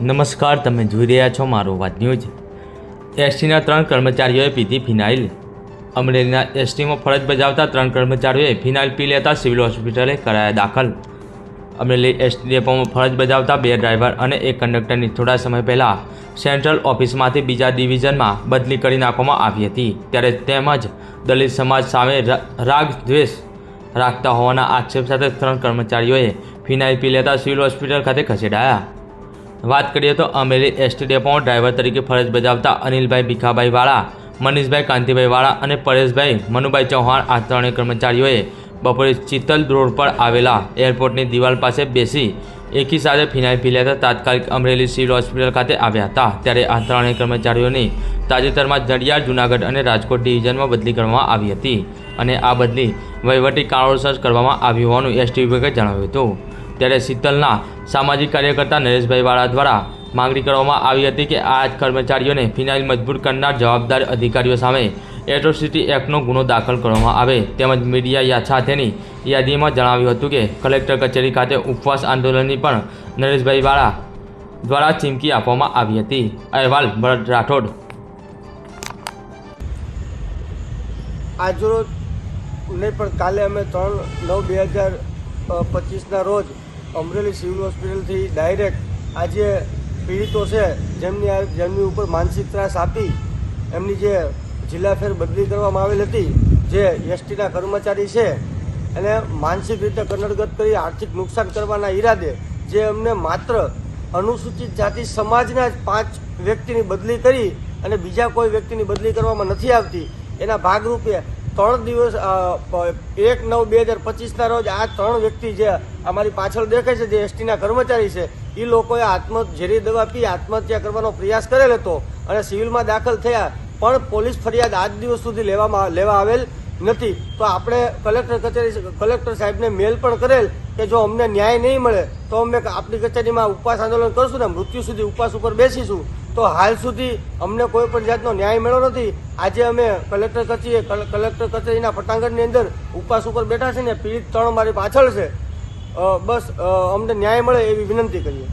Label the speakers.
Speaker 1: નમસ્કાર, તમે જોઈ રહ્યા છો મારો વાત ન્યૂઝ. એસટીના ત્રણ કર્મચારીઓએ પીધી ફિનાઇલ. અમરેલીના એસટીમાં ફરજ બજાવતા ત્રણ કર્મચારીઓએ ફિનાઇલ પી લેતા સિવિલ હોસ્પિટલે કરાયા દાખલ. અમરેલી એસટી ડેપોમાં ફરજ બજાવતા બે ડ્રાઈવર અને એક કંડક્ટરની થોડા સમય પહેલાં સેન્ટ્રલ ઓફિસમાંથી બીજા ડિવિઝનમાં બદલી કરી નાખવામાં આવી હતી. ત્યારે તેમજ દલિત સમાજ સામે રાગ દ્વેષ રાખતા હોવાના આક્ષેપ સાથે ત્રણ કર્મચારીઓએ ફિનાઇલ પી લેતા સિવિલ હોસ્પિટલ ખાતે ખસેડાયા. વાત કરીએ તો અમરેલી એસટી ડેપોમાં ડ્રાઈવર તરીકે ફરજ બજાવતા અનિલભાઈ ભીખાભાઈ વાળા મનીષભાઈ કાંતિભાઈ વાળા અને પરેશભાઈ મનુભાઈ ચૌહાણ આ ત્રણેય કર્મચારીઓએ બપોરે ચિત્તલ રોડ પર આવેલા એરપોર્ટની દિવાલ પાસે બેસી એકી સાથે ફિનાઇલ પી લેતા તાત્કાલિક અમરેલી સિવિલ હોસ્પિટલ ખાતે આવ્યા હતા. ત્યારે આ ત્રણેય કર્મચારીઓની તાજેતરમાં જડિયાર, જુનાગઢ અને રાજકોટ ડિવિઝનમાં બદલી કરવામાં આવી હતી અને આ બદલી વહીવટી કારણોસર કરવામાં આવી હોવાનું એસટી વિભાગે જણાવ્યું હતું. ત્યારે શીતલના સામાજિક કાર્યકર્તા નરેશભાઈ વાળા દ્વારા માંગણી કરવામાં આવી હતી કે આ કર્મચારીઓને ફિનાઇલ મજબૂર કરનાર જવાબદાર અધિકારીઓ સામે એટ્રોસિટી એક્ટનો ગુનો દાખલ કરવામાં આવે તેમજ મીડિયા યા સાથેની યાદીમાં જણાવ્યું હતું કે કલેક્ટર કચેરી ખાતે ઉપવાસ આંદોલનની પણ નરેશભાઈ વાળા દ્વારા ચીમકી આપવામાં આવી હતી. અહેવાલ ભરત રાઠોડ.
Speaker 2: આજરોજ નહીં પણ કાલે અમે ત્રણ નવ બે હજાર પચીસના રોજ અમરેલી સિવિલ હોસ્પિટલથી ડાયરેક્ટ આજે પીડિતો છે, જેમની આ- જેમની ઉપર માનસિક ત્રાસ આપી, એમની જે જિલ્લા ફેર બદલી કરવામાં આવેલ હતી, જે એસટીના કર્મચારી છે, એને માનસિક રીતે કનડગત કરી આર્થિક નુકસાન કરવાના ઈરાદે જે અમને માત્ર અનુસૂચિત જાતિ સમાજના જ પાંચ વ્યક્તિની બદલી કરી અને બીજા કોઈ વ્યક્તિની બદલી કરવામાં નથી આવતી, એના ભાગરૂપે ત્રણ દિવસ એક નવ બે હજાર પચીસના રોજ આ ત્રણ વ્યક્તિ જે અમારી પાછળ દેખાય છે, જે એસટીના કર્મચારી છે એ લોકોએ આત્મ ઝેરી દવા પી, આત્મહત્યા કરવાનો પ્રયાસ કરેલ હતો અને સિવિલમાં દાખલ થયા. પણ પોલીસ ફરિયાદ આજ દિવસ સુધી લેવામાં, લેવા આવેલ નથી. તો આપણે કલેક્ટર કચેરી કલેક્ટર સાહેબને મેલ પણ કરેલ કે જો અમને ન્યાય નહીં મળે, તો અમે આપણી કચેરીમાં ઉપવાસ આંદોલન કરશું ને, મૃત્યુ સુધી ઉપવાસ ઉપર બેસીશું. તો હાલ સુધી અમને કોઈ પણ જાતનો ન્યાય મળ્યો નથી. આજે અમે કલેક્ટર કચેરી કલેક્ટર કચેરીના પટાંગણની અંદર ઉપવાસ ઉપર બેઠા છે ને, પીડિત ત્રણ મારી પાછળ છે. બસ અમને ન્યાય મળે એવી વિનંતી કરીએ.